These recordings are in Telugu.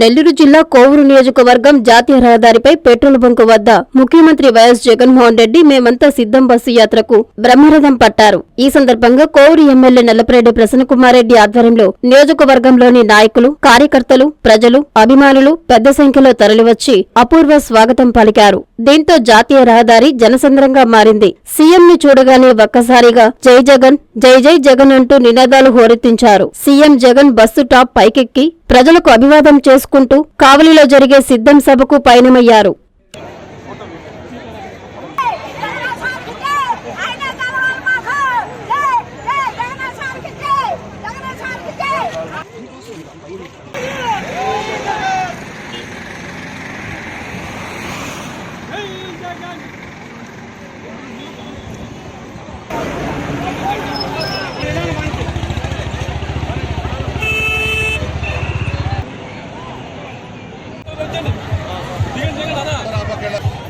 నెల్లూరు జిల్లా కోవూరు నియోజకవర్గం జాతీయ రహదారిపై పెట్రోల్ బంకు వద్ద ముఖ్యమంత్రి వైఎస్ జగన్మోహన్ రెడ్డి మేమంతా సిద్ధం బస్సు యాత్రకు బ్రహ్మరథం పట్టారు. ఈ సందర్భంగా కోవూరు ఎమ్మెల్యే నల్లపరెడ్డి ప్రసన్నకుమారెడ్డి ఆధ్వర్యంలో నియోజకవర్గంలోని నాయకులు కార్యకర్తలు ప్రజలు అభిమానులు పెద్ద సంఖ్యలో తరలివచ్చి అపూర్వ స్వాగతం పలికారు. దీంతో జాతీయ రహదారి జనసంద్రంగా మారింది. సీఎం ని చూడగానే ఒక్కసారిగా జై జగన్ జై జై జగన్ అంటూ నినాదాలు హోరెత్తించారు. సీఎం జగన్ బస్సు టాప్ పైకెక్కి ప్రజలకు అభివాదం చేసుకుంటూ కావలిలో జరిగే సిద్ధం సభకు పయనమయ్యారు. ठीक है दादा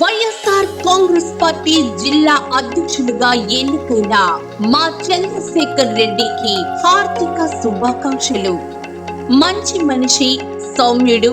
వైఎస్ఆర్ కాంగ్రెస్ పార్టీ జిల్లా అధ్యక్షులుగా ఎన్నుకున్న మా చంద్రశేఖర్ రెడ్డికి హార్దిక శుభాకాంక్షలు. మంచి మనిషి సౌమ్యుడు